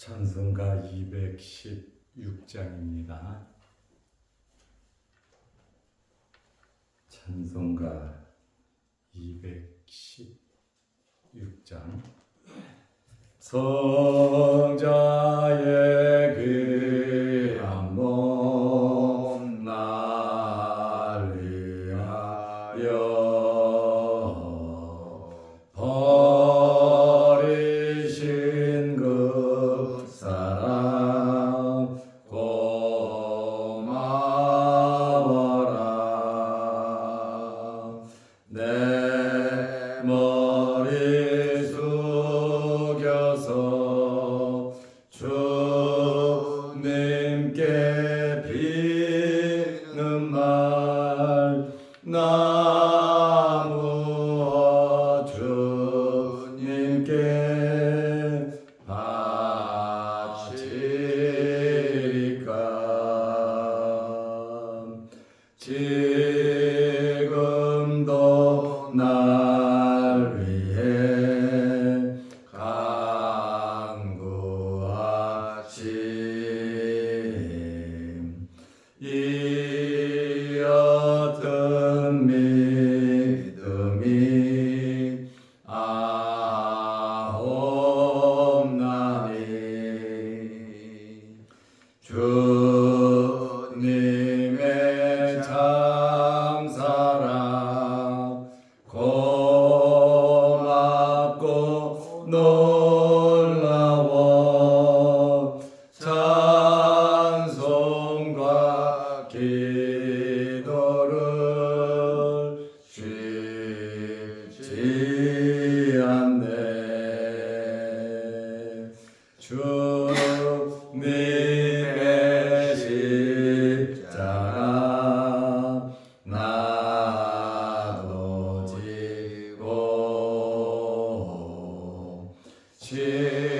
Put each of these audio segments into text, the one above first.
찬송가 216장입니다. 찬송가 216장 성자의 귀 고 진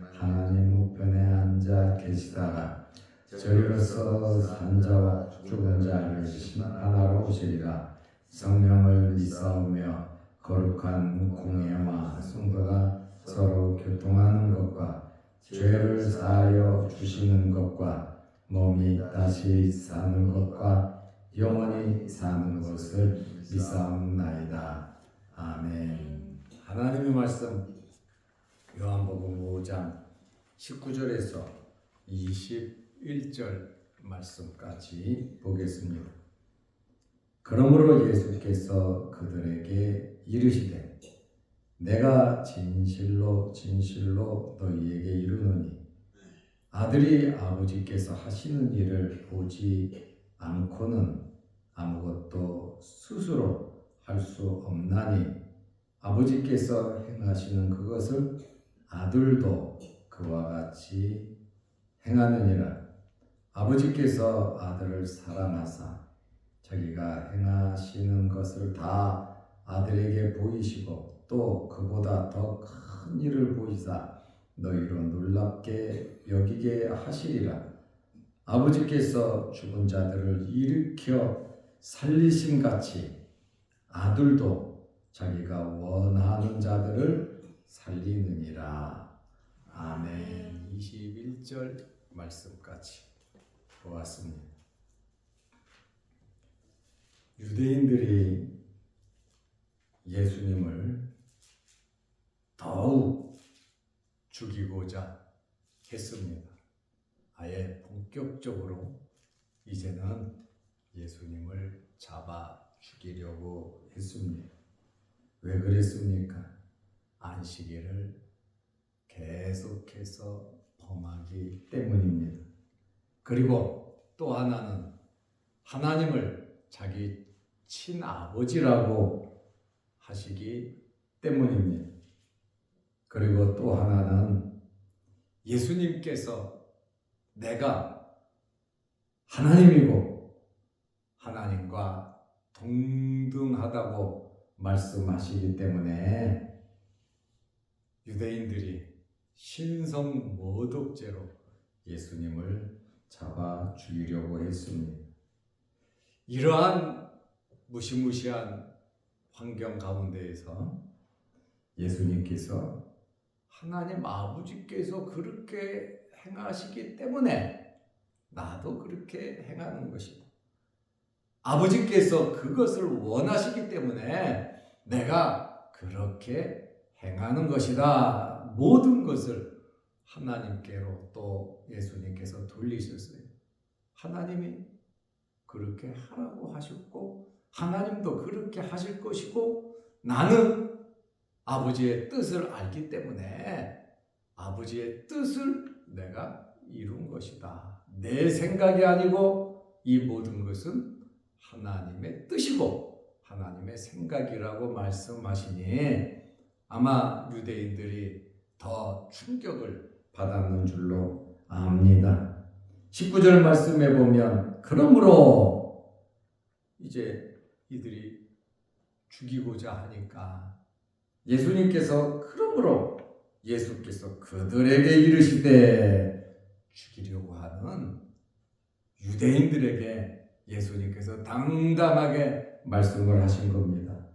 하나님 우편에 앉아 계시다가 저리로서 산자와 죽은 자를 심판하러 오시리라 성령을 믿사오며 거룩한 공예와 성도가 서로 교통하는 것과 죄를 사하여 주시는 것과 몸이 다시 사는 것과 영원히 사는 것을 믿사옵나이다. 아멘. 하나님의 말씀 요한복음 5장 19절에서 21절 말씀까지 보겠습니다. 그러므로 예수께서 그들에게 이르시되 내가 진실로 진실로 너희에게 이르노니 아들이 아버지께서 하시는 일을 보지 않고는 아무것도 스스로 할 수 없나니 아버지께서 행하시는 그것을 아들도 그와 같이 행하느니라 아버지께서 아들을 사랑하사 자기가 행하시는 것을 다 아들에게 보이시고 또 그보다 더 큰 일을 보이사 너희로 놀랍게 여기게 하시리라 아버지께서 죽은 자들을 일으켜 살리신 같이 아들도 자기가 원하는 자들을 살리느니라. 아멘. 21절 말씀까지 보았습니다. 유대인들이 예수님을 더욱 죽이고자 했습니다. 아예 본격적으로 이제는 예수님을 잡아 죽이려고 했습니다. 왜 그랬습니까? 안식일을 계속해서 범하기 때문입니다. 그리고 또 하나는 하나님을 자기 친아버지라고 하시기 때문입니다. 그리고 또 하나는 예수님께서 내가 하나님이고 하나님과 동등하다고 말씀하시기 때문에 유대인들이 신성 모독죄로 예수님을 잡아 죽이려고 했습니다. 이러한 무시무시한 환경 가운데에서 예수님께서 하나님 아버지께서 그렇게 행하시기 때문에 나도 그렇게 행하는 것이고 아버지께서 그것을 원하시기 때문에 내가 그렇게 행하는 것이다. 모든 것을 하나님께로 또 예수님께서 돌리셨어요. 하나님이 그렇게 하라고 하셨고 하나님도 그렇게 하실 것이고 나는 아버지의 뜻을 알기 때문에 아버지의 뜻을 내가 이룬 것이다. 내 생각이 아니고 이 모든 것은 하나님의 뜻이고 하나님의 생각이라고 말씀하시니 아마 유대인들이 더 충격을 받았는 줄로 압니다. 19절 말씀에 보면 그러므로 이제 이들이 죽이고자 하니까 예수님께서 그러므로 예수께서 그들에게 이르시되 죽이려고 하는 유대인들에게 예수님께서 당당하게 말씀을 하신 겁니다.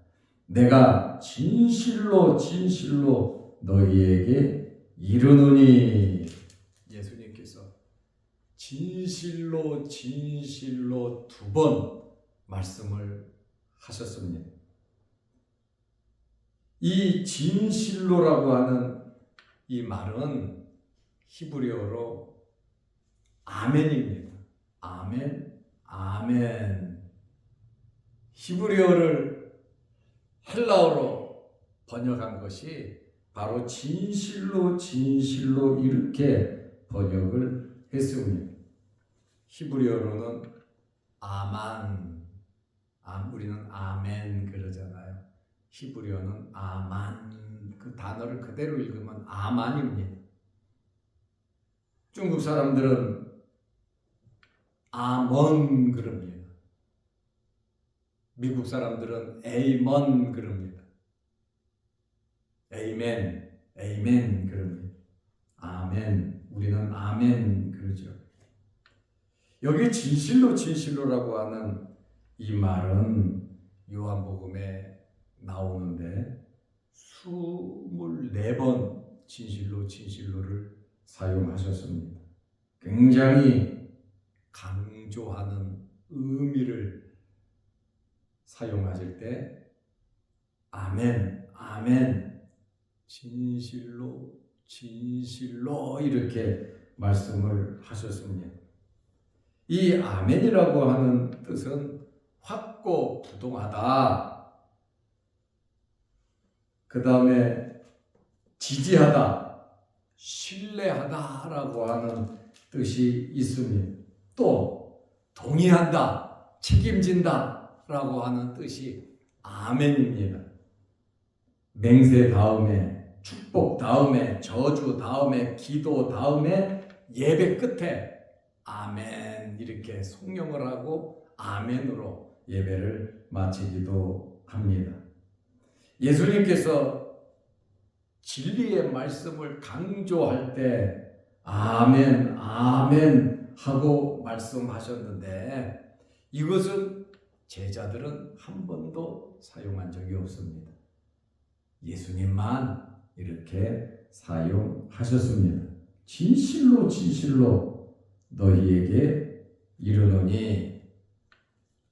내가 진실로 진실로 너희에게 이르노니 예수님께서 진실로 진실로 두 번 말씀을 하셨습니다. 이 진실로라고 하는 이 말은 히브리어로 아멘입니다. 아멘, 아멘. 히브리어를 헬라어로 번역한 것이 바로 진실로 진실로 이렇게 번역을 했습니다. 히브리어로는 아만, 아, 우리는 아멘 그러잖아요. 히브리어는 아만 그 단어를 그대로 읽으면 아만입니다. 중국 사람들은 아먼 그럽니다. 미국 사람들은 에이먼 그럽니다. 에이멘, 에이멘 그럽니다. 아멘, 우리는 아멘 그러죠. 여기 진실로 진실로라고 하는 이 말은 요한복음에 나오는데 24번 진실로 진실로를 사용하셨습니다. 굉장히 강조하는 의미를 사용하실 때 아멘, 아멘, 진실로, 진실로 이렇게 말씀을 하셨습니다. 이 아멘이라고 하는 뜻은 확고 부동하다. 그 다음에 지지하다, 신뢰하다라고 하는 뜻이 있습니다. 또 동의한다, 책임진다라고 하는 뜻이 아멘입니다. 맹세 다음에 축복 다음에 저주 다음에 기도 다음에 예배 끝에 아멘 이렇게 송영을 하고 아멘으로 예배를 마치기도 합니다. 예수님께서 진리의 말씀을 강조할 때 아멘 아멘 하고 말씀하셨는데 이것은 제자들은 한 번도 사용한 적이 없습니다. 예수님만 이렇게 사용하셨습니다. 진실로 진실로 너희에게 이르노니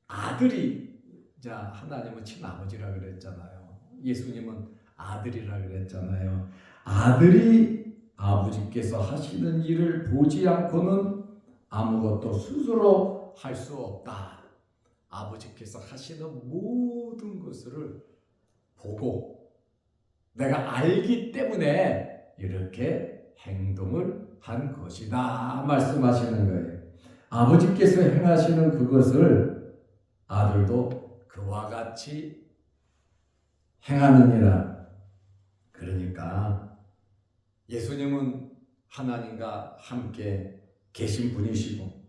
아들이 자 하나님은 친아버지라 그랬잖아요. 예수님은 아들이라 그랬잖아요. 아들이 아버지께서 하시는 일을 보지 않고는 아무것도 스스로 할 수 없다. 아버지께서 하시는 모든 것을 보고 내가 알기 때문에 이렇게 행동을 한 것이다 말씀하시는 거예요. 아버지께서 행하시는 그것을 아들도 그와 같이 행하느니라. 그러니까 예수님은 하나님과 함께 계신 분이시고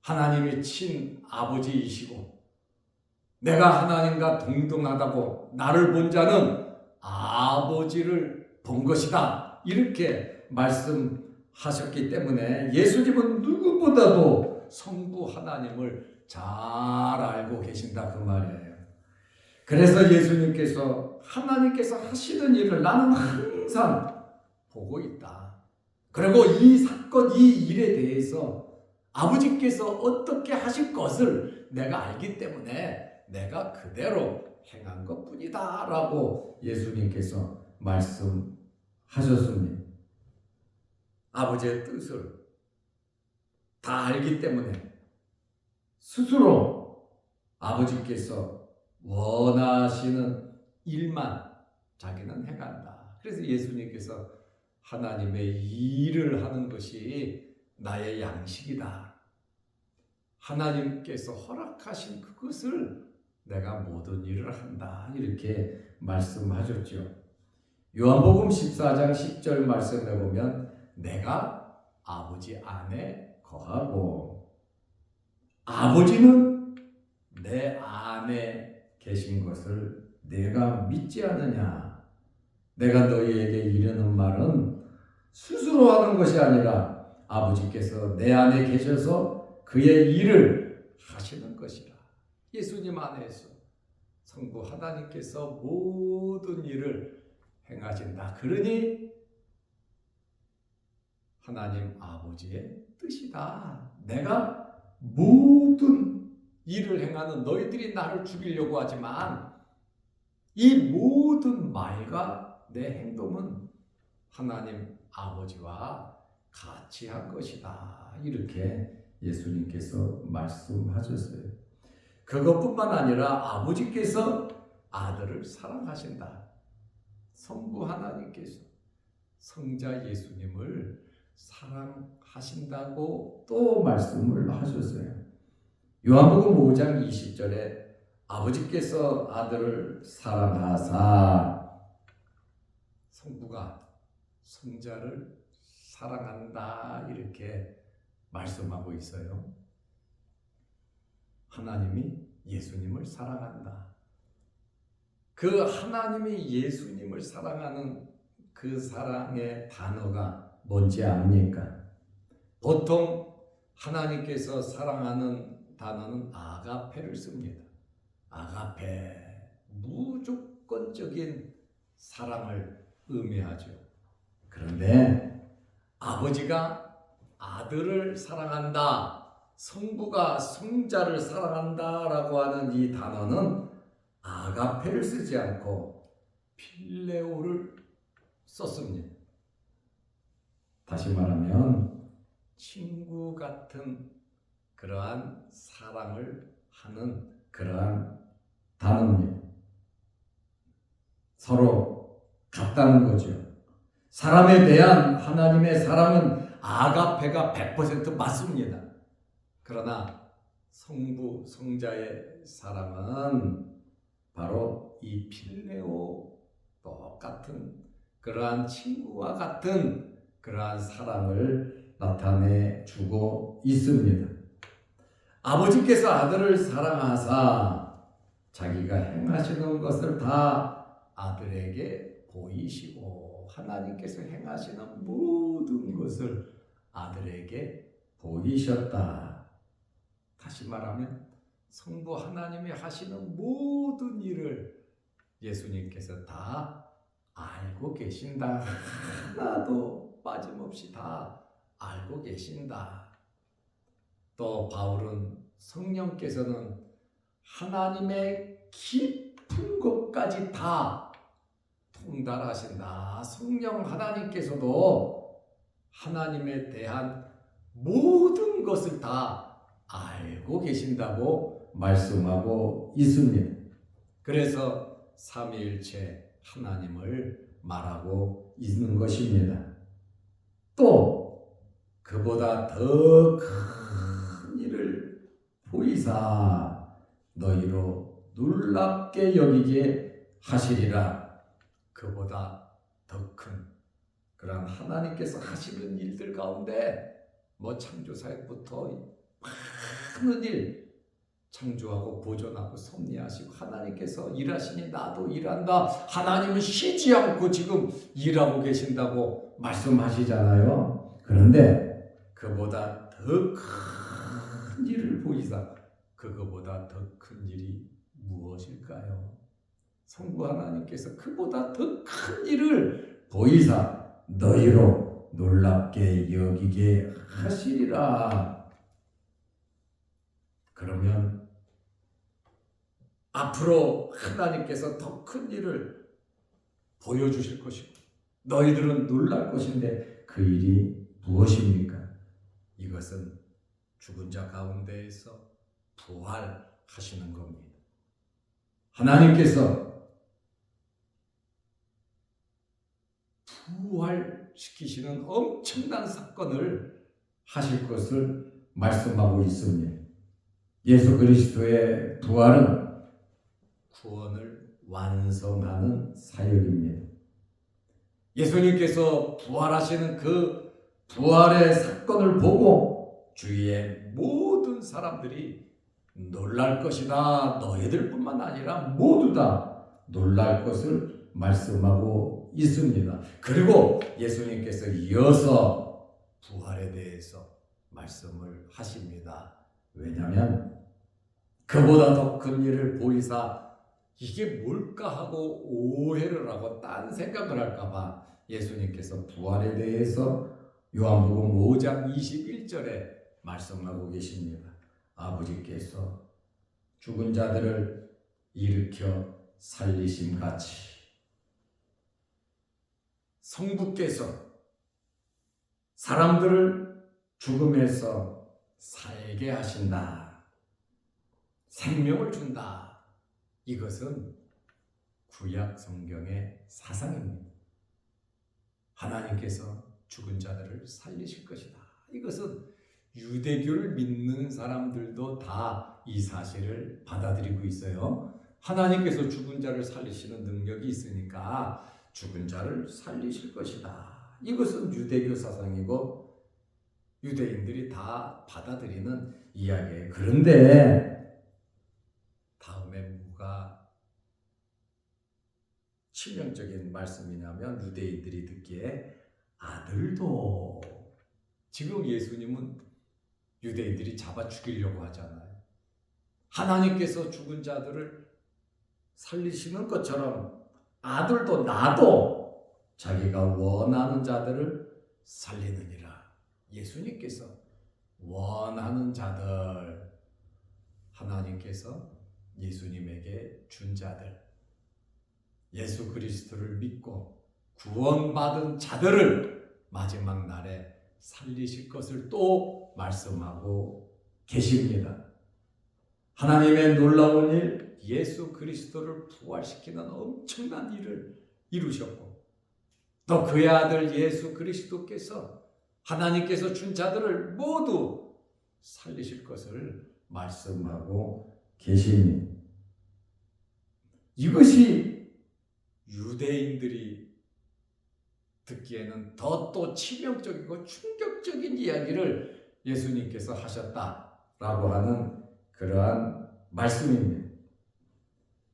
하나님이 친 아버지이시고 내가 하나님과 동등하다고 나를 본 자는 아버지를 본 것이다. 이렇게 말씀하셨기 때문에 예수님은 누구보다도 성부 하나님을 잘 알고 계신다 그 말이에요. 그래서 예수님께서 하나님께서 하시는 일을 나는 항상 보고 있다. 그리고 이 사건, 이 일에 대해서 아버지께서 어떻게 하실 것을 내가 알기 때문에 내가 그대로 행한 것 뿐이다. 라고 예수님께서 말씀하셨습니다. 아버지의 뜻을 다 알기 때문에 스스로 아버지께서 원하시는 일만 자기는 행한다. 그래서 예수님께서 하나님의 일을 하는 것이 나의 양식이다. 하나님께서 허락하신 그것을 내가 모든 일을 한다. 이렇게 말씀하셨죠. 요한복음 14장 10절 말씀해 보면 내가 아버지 안에 거하고 아버지는 내 안에 계신 것을 내가 믿지 않느냐? 내가 너희에게 이르는 말은 스스로 하는 것이 아니라 아버지께서 내 안에 계셔서 그의 일을 하시는 것이라. 예수님 안에서 성부 하나님께서 모든 일을 행하신다. 그러니 하나님 아버지의 뜻이다. 내가 모든 일을 행하는 너희들이 나를 죽이려고 하지만 이 모든 말과 내 행동은 하나님 아버지와 같이 한 것이다. 이렇게 예수님께서 말씀하셨어요. 그것뿐만 아니라 아버지께서 아들을 사랑하신다. 성부 하나님께서 성자 예수님을 사랑하신다고 또 말씀을 하셨어요. 요한복음 5장 20절에 아버지께서 아들을 사랑하사 성부가 성자를 사랑한다 이렇게 말씀하고 있어요. 하나님이 예수님을 사랑한다. 그 하나님이 예수님을 사랑하는 그 사랑의 단어가 뭔지 압니까? 보통 하나님께서 사랑하는 단어는 아가페를 씁니다. 아가페, 무조건적인 사랑을 의미하죠. 그런데 아버지가 아들을 사랑한다, 성부가 성자를 사랑한다라고 하는 이 단어는 아가페를 쓰지 않고 필레오를 썼습니다. 다시 말하면 친구 같은 그러한 사랑을 하는 그러한 단어입니다. 서로 같다는 거죠. 사람에 대한 하나님의 사랑은 아가페가 100% 맞습니다. 그러나 성부, 성자의 사랑은 바로 이 필레오 똑같은 그러한 친구와 같은 그러한 사랑을 나타내 주고 있습니다. 아버지께서 아들을 사랑하사 자기가 행하시는 것을 다 아들에게 보이시고 하나님께서 행하시는 모든 것을 아들에게 보이셨다. 다시 말하면 성부 하나님이 하시는 모든 일을 예수님께서 다 알고 계신다. 하나도 빠짐없이 다 알고 계신다. 또 바울은 성령께서는 하나님의 깊은 것까지 다 통달하신다. 성령 하나님께서도 하나님에 대한 모든 것을 다 알고 계신다고 말씀하고 있습니다. 그래서 삼위일체 하나님을 말하고 있는 것입니다. 또 그보다 더 큰 일을 보이사 너희로 놀랍게 여기게 하시리라. 그보다 더 큰 그런 하나님께서 하시는 일들 가운데 뭐 창조사역부터 많은 일 창조하고 보존하고 섭리하시고 하나님께서 일하시니 나도 일한다. 하나님은 쉬지 않고 지금 일하고 계신다고 말씀하시잖아요. 그런데 그보다 더 큰 일을 보이사 그거보다 더 큰 일이 무엇일까요? 성부 하나님께서 그보다 더 큰 일을 보이사 너희로 놀랍게 여기게 하시리라. 그러면 앞으로 하나님께서 더 큰 일을 보여주실 것이고 너희들은 놀랄 것인데 그 일이 무엇입니까? 이것은 죽은 자 가운데에서 부활하시는 겁니다. 하나님께서 부활시키시는 엄청난 사건을 하실 것을 말씀하고 있습니다. 예수 그리스도의 부활은 구원을 완성하는 사역입니다. 예수님께서 부활하시는 그 부활의 사건을 보고 주위의 모든 사람들이 놀랄 것이다. 너희들뿐만 아니라 모두 다 놀랄 것을 말씀하고 있습니다. 그리고 예수님께서 이어서 부활에 대해서 말씀을 하십니다. 왜냐하면 그보다 더 큰 일을 보이사 이게 뭘까 하고 오해를 하고 딴 생각을 할까봐 예수님께서 부활에 대해서 요한복음 5장 21절에 말씀하고 계십니다. 아버지께서 죽은 자들을 일으켜 살리심 같이 성부께서 사람들을 죽음에서 살게 하신다. 생명을 준다. 이것은 구약 성경의 사상입니다. 하나님께서 죽은 자들을 살리실 것이다. 이것은 유대교를 믿는 사람들도 다 이 사실을 받아들이고 있어요. 하나님께서 죽은 자를 살리시는 능력이 있으니까 죽은 자를 살리실 것이다. 이것은 유대교 사상이고 유대인들이 다 받아들이는 이야기예요. 그런데 다음에 뭐가 치명적인 말씀이냐면 유대인들이 듣기에 아들도 지금 예수님은 유대인들이 잡아 죽이려고 하잖아요. 하나님께서 죽은 자들을 살리시는 것처럼 아들도 나도 자기가 원하는 자들을 살리느니라. 예수님께서 원하는 자들 하나님께서 예수님에게 준 자들, 예수 그리스도를 믿고 구원받은 자들을 마지막 날에 살리실 것을 또 말씀하고 계십니다. 하나님의 놀라운 일, 예수 그리스도를 부활시키는 엄청난 일을 이루셨고, 또 그의 아들 예수 그리스도께서 하나님께서 준 자들을 모두 살리실 것을 말씀하고 계십니다. 이것이 유대인들이 듣기에는 더 또 치명적이고 충격적인 이야기를 예수님께서 하셨다라고 하는 그러한 말씀입니다.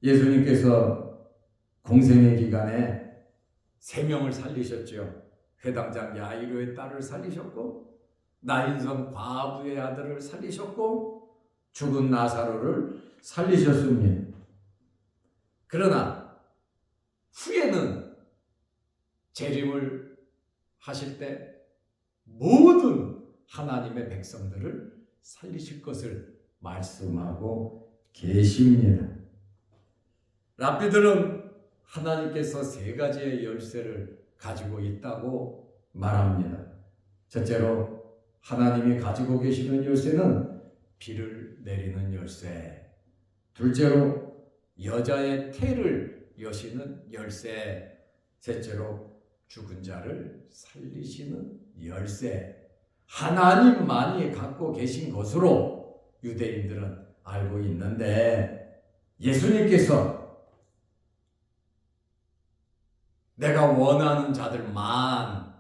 예수님께서 공생의 기간에 세 명을 살리셨죠. 회당장 야이로의 딸을 살리셨고 나인성 과부의 아들을 살리셨고 죽은 나사로를 살리셨습니다. 그러나 후에는 재림을 하실 때 모든 하나님의 백성들을 살리실 것을 말씀하고 계십니다. 랍비들은 하나님께서 세 가지의 열쇠를 가지고 있다고 말합니다. 첫째로 하나님이 가지고 계시는 열쇠는 비를 내리는 열쇠. 둘째로 여자의 태를 여시는 열쇠. 셋째로 죽은 자를 살리시는 열쇠. 하나님만이 갖고 계신 것으로 유대인들은 알고 있는데 예수님께서 내가 원하는 자들만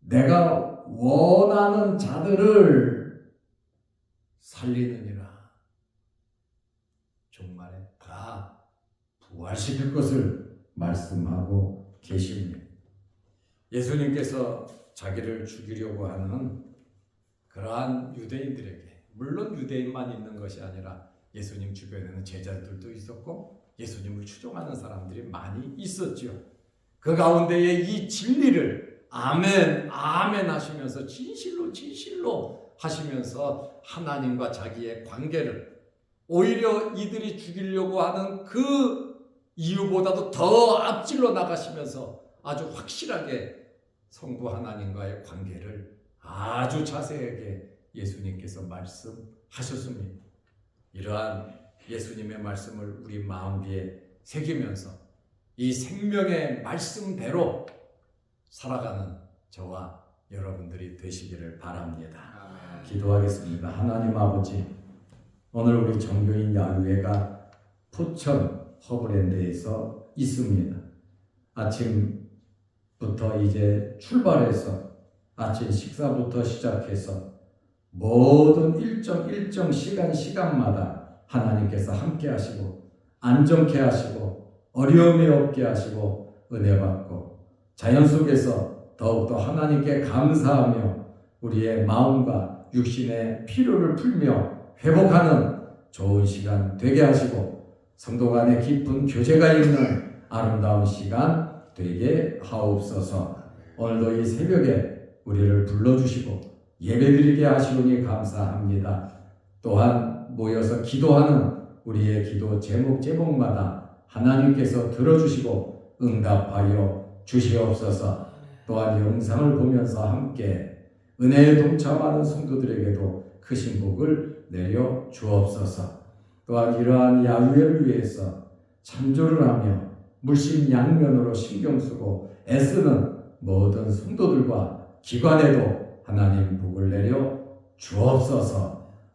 내가 원하는 자들을 살리느니라. 종말에 다 부활시킬 것을 말씀하고 계십니다. 예수님께서 자기를 죽이려고 하는 그러한 유대인들에게 물론 유대인만 있는 것이 아니라 예수님 주변에는 제자들도 있었고 예수님을 추종하는 사람들이 많이 있었죠. 그 가운데에 이 진리를 아멘 아멘 하시면서 진실로 진실로 하시면서 하나님과 자기의 관계를 오히려 이들이 죽이려고 하는 그 이유보다도 더 앞질러 나가시면서 아주 확실하게 성부 하나님과의 관계를 아주 자세하게 예수님께서 말씀하셨습니다. 이러한 예수님의 말씀을 우리 마음비에 새기면서 이 생명의 말씀대로 살아가는 저와 여러분들이 되시기를 바랍니다. 기도하겠습니다. 하나님 아버지, 오늘 우리 정교인 야유회가 포천 허브랜드에서 있습니다. 아침부터 이제 출발해서 아침 식사부터 시작해서 모든 일정 일정 시간 시간마다 하나님께서 함께 하시고 안정케 하시고 어려움이 없게 하시고 은혜 받고 자연 속에서 더욱더 하나님께 감사하며 우리의 마음과 육신의 피로를 풀며 회복하는 좋은 시간 되게 하시고 성도 간의 깊은 교제가 있는 아름다운 시간 되게 하옵소서 오늘도 이 새벽에 우리를 불러주시고 예배드리게 하시오니 감사합니다. 또한 모여서 기도하는 우리의 기도 제목 제목마다 하나님께서 들어주시고 응답하여 주시옵소서. 또한 영상을 보면서 함께 은혜에 동참하는 성도들에게도 크신 복을 내려 주옵소서. 또한 이러한 야유회를 위해서 참조를 하며 물심양면으로 신경 쓰고 애쓰는 모든 성도들과 기관에도 하나님 복을 내려 주옵소서.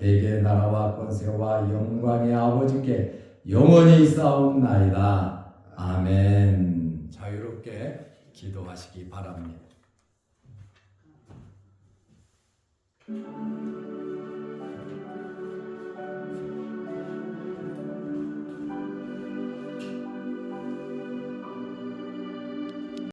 대개 나라와 권세와 영광의 아버지께 영원히 싸움나이다. 아멘. 자유롭게 기도하시기 바랍니다.